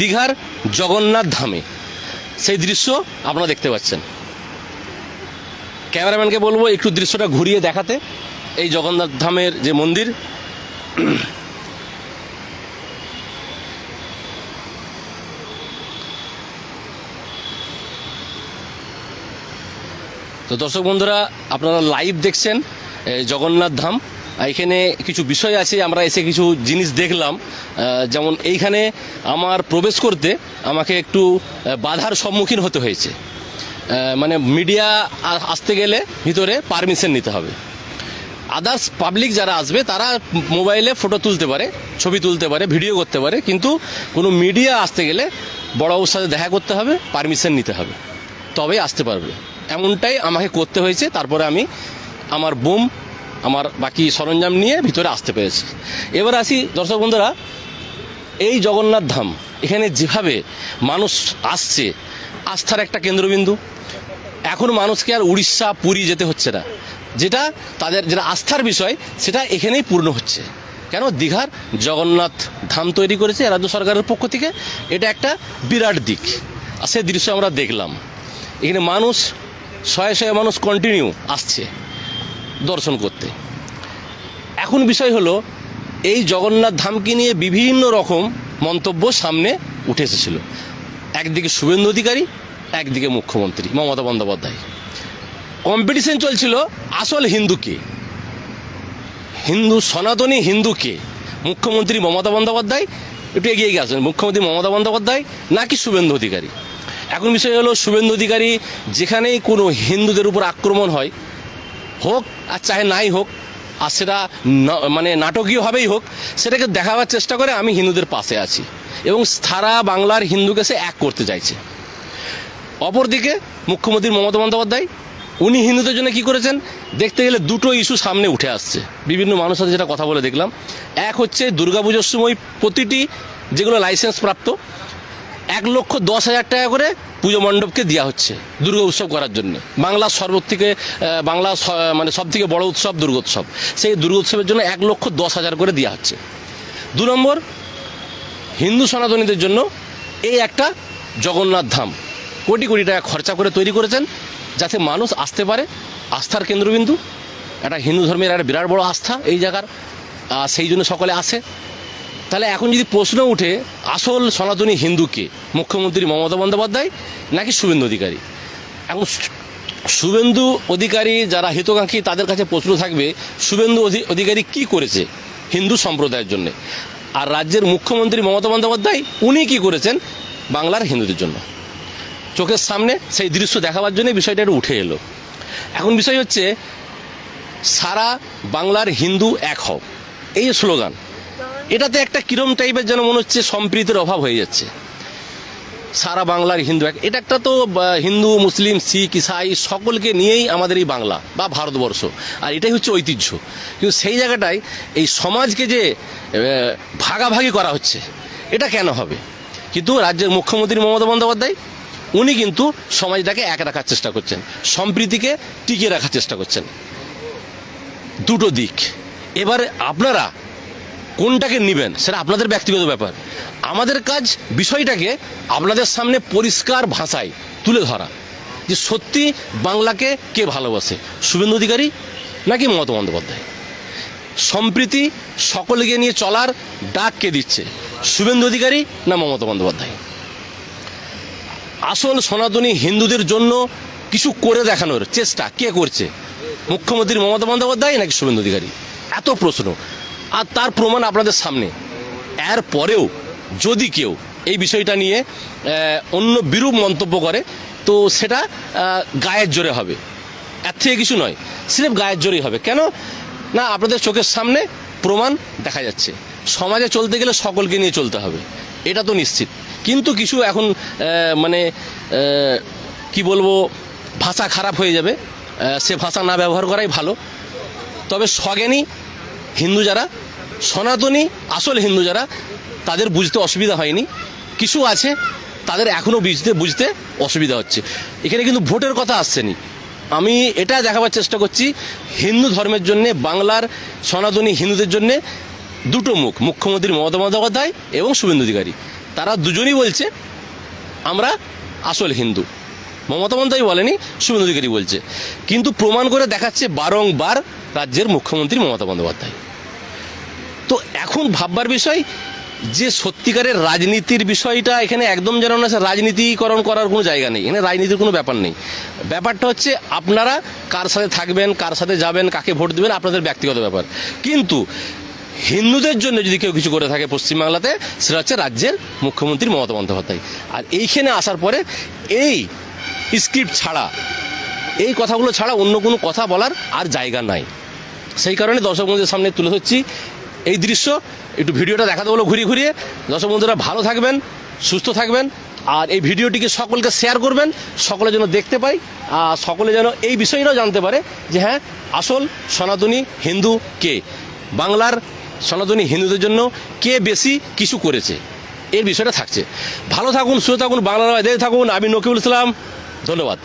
দীঘার জগন্নাথ ধামে। সেই দৃশ্য আপনারা দেখতে পাচ্ছেন। ক্যামেরাম্যানকে বলব একটু দৃশ্যটা ঘুরিয়ে দেখাতে। এই জগন্নাথ ধামের যে মন্দির, তো দর্শক বন্ধুরা, আপনারা লাইভ দেখছেন জগন্নাথ ধাম। এখানে কিছু বিষয় আছে, আমরা এসে কিছু জিনিস দেখলাম। যেমন এইখানে আমার প্রবেশ করতে আমাকে একটু বাধার সম্মুখীন হতে হয়েছে। মানে মিডিয়া আসতে গেলে ভিতরে পারমিশন নিতে হবে। আদার্স পাবলিক যারা আসবে, তারা মোবাইলে ফটো তুলতে পারে, ছবি তুলতে পারে ভিডিও করতে পারে, কিন্তু কোনো মিডিয়া আসতে গেলে বড়বাবুর সাথে দেখা করতে হবে পারমিশন নিতে হবে। তবেই আসতে পারবে। এমনটাই আমাকে করতে হয়েছে, তারপরে আমি আমার বোম আমার বাকি সরঞ্জাম নিয়ে ভিতরে আসতে পেরেছি। এবার আসি, দর্শক বন্ধুরা, এই জগন্নাথ ধাম, এখানে যেভাবে মানুষ আসছে, আস্থার একটা কেন্দ্রবিন্দু। এখন মানুষকে আর উড়িষ্যা, পুরী যেতে হচ্ছে না। যেটা তাদের, যেটা আস্থার বিষয়, সেটা এখানেই পূর্ণ হচ্ছে। কেন? দীঘার জগন্নাথ ধাম তৈরি করেছে রাজ্য সরকারের পক্ষ থেকে। এটা একটা বিরাট দিক। আর সে দৃশ্য আমরা দেখলাম। এখানে মানুষ, শয়ে শয়ে মানুষ কন্টিনিউ আসছে। দর্শন করতে। এখন বিষয় হলো, এই জগন্নাথ ধামকে নিয়ে বিভিন্ন রকম মন্তব্য সামনে উঠে এসেছিল। একদিকে শুভেন্দু অধিকারী, একদিকে মুখ্যমন্ত্রী মমতা বন্দ্যোপাধ্যায়। কম্পিটিশন চলছিল আসল হিন্দুকে। হিন্দু সনাতনী হিন্দুকে। মুখ্যমন্ত্রী মমতা বন্দ্যোপাধ্যায়, একটু এগিয়ে গিয়ে আসবেন মুখ্যমন্ত্রী মমতা বন্দ্যোপাধ্যায় নাকি শুভেন্দু অধিকারী? এখন বিষয় হলো, শুভেন্দু অধিকারী যেখানেই কোনো হিন্দুদের উপর আক্রমণ হয় হোক, আর চাহে নাই হোক, আর সেটা মানে নাটকীয়ভাবেই হোক, সেটাকে দেখাবার চেষ্টা করে আমি হিন্দুদের পাশে আছি। এবং সারা বাংলার হিন্দুকে সে এক করতে চাইছে। অপরদিকে মুখ্যমন্ত্রী মমতা বন্দ্যোপাধ্যায়, উনি হিন্দুদের জন্য কি করেছেন? দেখতে গেলে দুটো ইস্যু সামনে উঠে আসছে। বিভিন্ন মানুষের সাথে যেটা কথা বলে দেখলাম। এক হচ্ছে দুর্গাপুজোর সময় প্রতিটি যেগুলো লাইসেন্স প্রাপ্ত এক লক্ষ দশ হাজার টাকা করে পুজো মণ্ডপকে দেওয়া হচ্ছে দুর্গা উৎসব করার জন্য। বাংলার সর্ব থেকে বাংলা মানে সব থেকে বড় উৎসব দুর্গোৎসব। সেই দুর্গোৎসবের জন্য এক লক্ষ দশ হাজার করে দেওয়া হচ্ছে। দু নম্বর, হিন্দু সনাতনীদের জন্য এই একটা জগন্নাথ ধাম। কোটি কোটি টাকা খরচা করে তৈরি করেছেন যাতে মানুষ আসতে পারে আস্থার কেন্দ্রবিন্দু। একটা হিন্দু ধর্মের একটা বিরাট বড় আস্থা এই জায়গার সেই জন্য সকলে আসে। তাহলে এখন যদি প্রশ্ন উঠে, আসল সনাতনী হিন্দুকে মুখ্যমন্ত্রী মমতা বন্দ্যোপাধ্যায় নাকি শুভেন্দু অধিকারী? এখন শুভেন্দু অধিকারী যারা হিতকাঙ্ক্ষী, তাদের কাছে প্রশ্ন থাকবে, শুভেন্দু অধি- অধিকারী কি করেছে হিন্দু সম্প্রদায়ের জন্য? আর রাজ্যের মুখ্যমন্ত্রী মমতা বন্দ্যোপাধ্যায়, উনি কি করেছেন বাংলার হিন্দুদের জন্য? চোখের সামনে সেই দৃশ্য দেখাবার জন্য বিষয়টা একটু উঠে এলো। এখন বিষয় হচ্ছে, সারা বাংলার হিন্দু এক হও। এই স্লোগান এটাতে একটা কিরম টাইপের যেন মনে হচ্ছে সম্প্রীতির অভাব হয়ে যাচ্ছে। সারা বাংলার হিন্দু এক এটা একটা তো হিন্দু, মুসলিম, শিখ, ইসাই সকলকে নিয়েই আমাদের এই বাংলা বা ভারতবর্ষ। আর এটাই হচ্ছে ঐতিহ্য। কিন্তু সেই জায়গাটায় এই সমাজকে যে ভাগাভাগি করা হচ্ছে, এটা কেন হবে? কিন্তু রাজ্যের মুখ্যমন্ত্রী মমতা বন্দ্যোপাধ্যায়, উনি কিন্তু সমাজটাকে এক রাখার চেষ্টা করছেন, সম্প্রীতিকে টিকিয়ে রাখার চেষ্টা করছেন। দুটো দিক। এবার আপনারা কোনটাকে নেবেন সেটা আপনাদের ব্যক্তিগত ব্যাপার। আমাদের কাজ বিষয়টাকে আপনাদের সামনে পরিষ্কার ভাষায় তুলে ধরা। যে সত্যি বাংলাকে কে ভালোবাসে? শুভেন্দু অধিকারী নাকি মমতা বন্দ্যোপাধ্যায়? সম্প্রীতি সকলকে নিয়ে চলার ডাক কে দিচ্ছে? শুভেন্দু অধিকারী না মমতা বন্দ্যোপাধ্যায়? আসল সনাতনী হিন্দুদের জন্য কিছু করে দেখানোর চেষ্টা কে করছে? মুখ্যমন্ত্রী মমতা বন্দ্যোপাধ্যায় নাকি শুভেন্দু অধিকারী? এত প্রশ্ন। আর তার প্রমাণ আপনাদের সামনে। এর পরেও যদি কেউ এই বিষয়টা নিয়ে অন্য বিরূপ মন্তব্য করে, তো সেটা গায়ের জোরে হবে। এর থেকে কিছু নয় সিরেফ গায়ের জোরেই হবে। কেন? না, আপনাদের চোখের সামনে প্রমাণ দেখা যাচ্ছে। সমাজে চলতে গেলে সকলকে নিয়ে চলতে হবে। এটা তো নিশ্চিত। কিন্তু কিছু এখন মানে কি বলব, ভাষা খারাপ হয়ে যাবে। সে ভাষা না ব্যবহার করাই ভালো। তবে স্বজ্ঞানী হিন্দু যারা, সনাতনী, আসল হিন্দু যারা, তাদের বুঝতে অসুবিধা হয়নি। কিছু আছে, তাদের এখনও বুঝতে বুঝতে অসুবিধা হচ্ছে। এখানে কিন্তু ভোটের কথা আসছেনি আমি এটা দেখাবার চেষ্টা করছি, হিন্দু ধর্মের জন্য, বাংলার সনাতনী হিন্দুদের জন্য দুটো মুখ, মুখ্যমন্ত্রী মমতা বন্দ্যোপাধ্যায় এবং শুভেন্দু অধিকারী। তারা দুজনই বলছে, আমরা আসল হিন্দু। মমতা বন্দ্যোপাধ্যায় বলেনি, শুভেন্দু অধিকারী বলছে। কিন্তু প্রমাণ করে দেখাচ্ছে বারংবার রাজ্যের মুখ্যমন্ত্রী মমতা বন্দ্যোপাধ্যায়। তো এখন ভাববার বিষয়, যে সত্যিকারের রাজনীতির বিষয়টা এখানে একদম যেন না রাজনীতিকরণ করার কোনো জায়গা নেই, এখানে রাজনীতির কোনো ব্যাপার নেই। ব্যাপারটা হচ্ছে আপনারা কার সাথে থাকবেন, কার সাথে যাবেন, কাকে ভোট দেবেন, আপনাদের ব্যক্তিগত ব্যাপার। কিন্তু হিন্দুদের জন্য যদি কেউ কিছু করে থাকে পশ্চিমবাংলাতে, সেটা হচ্ছে রাজ্যের মুখ্যমন্ত্রী মমতা বন্দ্যোপাধ্যায়। আর এইখানে আসার পরে এই স্ক্রিপ্ট ছাড়া। এই কথাগুলো ছাড়া অন্য কোনো কথা বলার আর জায়গা নাই। সেই কারণে দর্শক বন্ধুদের সামনে তুলে ধরছি এই দৃশ্য। একটু ভিডিওটা দেখাতে বলো ঘুরিয়ে ঘুরিয়ে। দর্শক বন্ধুরা ভালো থাকবেন, সুস্থ থাকবেন, আর এই ভিডিওটিকে সকলকে শেয়ার করবেন, সকলে যেন দেখতে পাই আর সকলে যেন এই বিষয়টাও জানতে পারে যে হ্যাঁ আসল সনাতনী হিন্দু কে? বাংলার সনাতনী হিন্দুদের জন্য কে বেশি কিছু করেছে? এর বিষয়টা থাকছে। ভালো থাকুন, সুস্থ থাকুন বাংলা দেখে থাকুন। আমি নকিবুল ইসলাম। ধন্যবাদ।